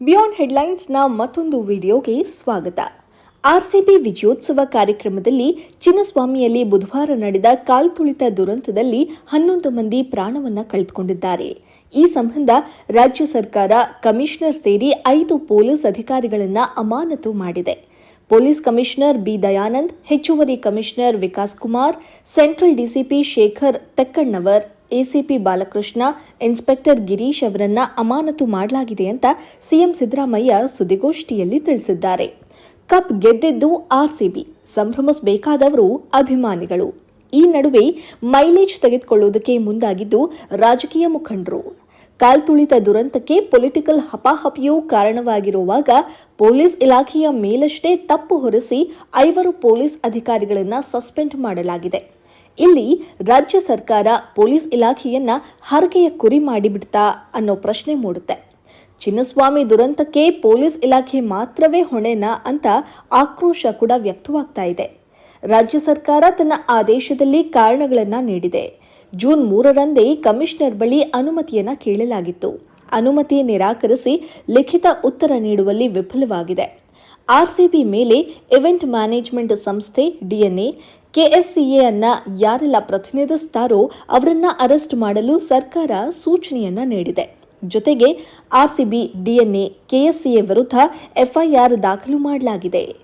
Beyond ಹೆಡ್ಲೈನ್ಸ್ನ ಮತ್ತೊಂದು ವಿಡಿಯೋಗೆ ಸ್ವಾಗತ. ಆರ್ಸಿಬಿ ವಿಜಯೋತ್ಸವ ಕಾರ್ಯಕ್ರಮದಲ್ಲಿ ಚಿನ್ನಸ್ವಾಮಿಯಲ್ಲಿ ಬುಧವಾರ ನಡೆದ ಕಾಲ್ತುಳಿತ ದುರಂತದಲ್ಲಿ ಹನ್ನೊಂದು ಮಂದಿ ಪ್ರಾಣವನ್ನು ಕಳೆದುಕೊಂಡಿದ್ದಾರೆ. ಈ ಸಂಬಂಧ ರಾಜ್ಯ ಸರ್ಕಾರ ಕಮಿಷನರ್ ಸೇರಿ ಐದು ಪೊಲೀಸ್ ಅಧಿಕಾರಿಗಳನ್ನು ಅಮಾನತು ಮಾಡಿದೆ. ಪೊಲೀಸ್ ಕಮಿಷನರ್ ಬಿ ದಯಾನಂದ್, ಹೆಚ್ಚುವರಿ commissioner Vikas Kumar, central DCP Shekhar Tekkannavar ACP Balakrishna, inspector Girish ಅವರನ್ನ ಅಮಾನತು ಮಾಡಲಾಗಿದೆ ಅಂತ ಸಿಎಂ ಸಿದ್ದರಾಮಯ್ಯ ಸುದ್ದಿಗೋಷ್ಠಿಯಲ್ಲಿ ತಿಳಿಸಿದ್ದಾರೆ. ಕಪ್ ಗೆದ್ದಿದ್ದು ಆರ್ಸಿಬಿ ಸಂಭ್ರಮಿಸಬೇಕಾದವರು ಅಭಿಮಾನಿಗಳು. ಈ ನಡುವೆ ಮೈಲೇಜ್ ತೆಗೆದುಕೊಳ್ಳುವುದಕ್ಕೆ ಮುಂದಾಗಿದ್ದು ರಾಜಕೀಯ ಮುಖಂಡರು. ಕಾಲ್ತುಳಿತ ದುರಂತಕ್ಕೆ ಪೊಲಿಟಿಕಲ್ ಹಪಾಹಪಿಯೂ ಕಾರಣವಾಗಿರುವಾಗ ಪೊಲೀಸ್ ಇಲಾಖೆಯ ಮೇಲಷ್ಟೇ ತಪ್ಪು ಹೊರಿಸಿ ಐವರು ಪೊಲೀಸ್ ಅಧಿಕಾರಿಗಳನ್ನು ಸಸ್ಪೆಂಡ್ ಮಾಡಲಾಗಿದೆ. ಇಲ್ಲಿ ರಾಜ್ಯ ಸರ್ಕಾರ ಪೊಲೀಸ್ ಇಲಾಖೆಯನ್ನ ಹರಕೆಯ ಕುರಿ ಮಾಡಿಬಿಡ್ತಾ ಅನ್ನೋ ಪ್ರಶ್ನೆ ಮೂಡುತ್ತೆ. ಚಿನ್ನಸ್ವಾಮಿ ದುರಂತಕ್ಕೆ ಪೊಲೀಸ್ ಇಲಾಖೆ ಮಾತ್ರವೇ ಹೊಣೆನಾ ಅಂತ ಆಕ್ರೋಶ ಕೂಡ ವ್ಯಕ್ತವಾಗ್ತಾ ಇದೆ. ರಾಜ್ಯ ಸರ್ಕಾರ ತನ್ನ ಆದೇಶದಲ್ಲಿ ಕಾರಣಗಳನ್ನ ನೀಡಿದೆ. ಜೂನ್ ಮೂರರಂದೇ ಕಮಿಷನರ್ ಬಳಿ ಅನುಮತಿಯನ್ನ ಕೇಳಲಾಗಿತ್ತು. ಅನುಮತಿ ನಿರಾಕರಿಸಿ ಲಿಖಿತ ಉತ್ತರ ನೀಡುವಲ್ಲಿ ವಿಫಲವಾಗಿದೆ. ಆರ್ಸಿಬಿ ಮೇಲೆ ಇವೆಂಟ್ ಮ್ಯಾನೇಜ್ಮೆಂಟ್ ಸಂಸ್ಥೆ ಡಿಎನ್ಎ, ಕೆಎಸ್ಸಿಎ ಅನ್ನ ಯಾರೆಲ್ಲ ಪ್ರತಿನಿಧಿಸ್ತಾರೋ ಅವರನ್ನ ಅರೆಸ್ಟ್ ಮಾಡಲು ಸರ್ಕಾರ ಸೂಚನೆಯನ್ನ ನೀಡಿದೆ. ಜೊತೆಗೆ ಆರ್ಸಿಬಿ, ಡಿಎನ್ಎ, ಕೆಎಸ್ಸಿಎ ವಿರುದ್ಧ ಎಫ್ಐಆರ್ ದಾಖಲು ಮಾಡಲಾಗಿದೆ.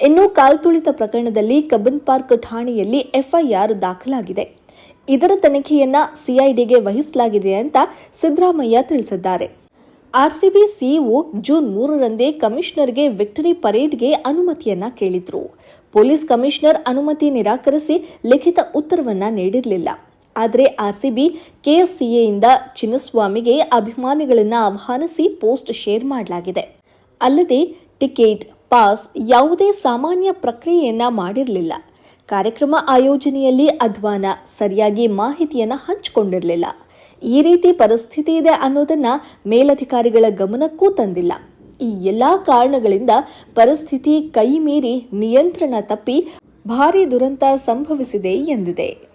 ಇನ್ನು ಕಾಲ್ತುಳಿತ ಪ್ರಕರಣದಲ್ಲಿ ಕಬ್ಬನ್ ಪಾರ್ಕ್ ಠಾಣೆಯಲ್ಲಿ ಎಫ್ಐಆರ್ ದಾಖಲಾಗಿದೆ. ಇದರ ತನಿಖೆಯನ್ನ ಸಿಐಡಿಗೆ ವಹಿಸಲಾಗಿದೆ ಅಂತ ಸಿದ್ದರಾಮಯ್ಯ ತಿಳಿಸಿದ್ದಾರೆ. ಆರ್ಸಿಬಿ ಸಿಇಒ ಜೂನ್ ಮೂರರಂದೇ ಕಮಿಷನರ್ಗೆ ವಿಕ್ಟರಿ ಪರೇಡ್ಗೆ ಅನುಮತಿಯನ್ನ ಕೇಳಿದ್ರು. ಪೊಲೀಸ್ ಕಮಿಷನರ್ ಅನುಮತಿ ನಿರಾಕರಿಸಿ ಲಿಖಿತ ಉತ್ತರವನ್ನ ನೀಡಿರಲಿಲ್ಲ. ಆದರೆ ಆರ್ಸಿಬಿ ಕೆಎಸ್ಸಿಎಯಿಂದ ಚಿನ್ನಸ್ವಾಮಿಗೆ ಅಭಿಮಾನಿಗಳನ್ನ ಆಹ್ವಾನಿಸಿ ಪೋಸ್ಟ್ ಶೇರ್ ಮಾಡಲಾಗಿದೆ. ಅಲ್ಲದೆ ಟಿಕೆಟ್, ಪಾಸ್ ಯಾವುದೇ ಸಾಮಾನ್ಯ ಪ್ರಕ್ರಿಯೆಯನ್ನ ಮಾಡಿರಲಿಲ್ಲ. ಕಾರ್ಯಕ್ರಮ ಆಯೋಜನೆಯಲ್ಲಿ ಅಧ್ವಾನ ಸರಿಯಾಗಿ ಮಾಹಿತಿಯನ್ನು ಹಂಚಿಕೊಂಡಿರಲಿಲ್ಲ. ಈ ರೀತಿ ಪರಿಸ್ಥಿತಿ ಇದೆ ಅನ್ನೋದನ್ನ ಮೇಲಧಿಕಾರಿಗಳ ಗಮನಕ್ಕೂ ತಂದಿಲ್ಲ. ಈ ಎಲ್ಲಾ ಕಾರಣಗಳಿಂದ ಪರಿಸ್ಥಿತಿ ಕೈ ಮೀರಿ ನಿಯಂತ್ರಣ ತಪ್ಪಿ ಭಾರಿ ದುರಂತ ಸಂಭವಿಸಿದೆ ಎಂದಿದೆ.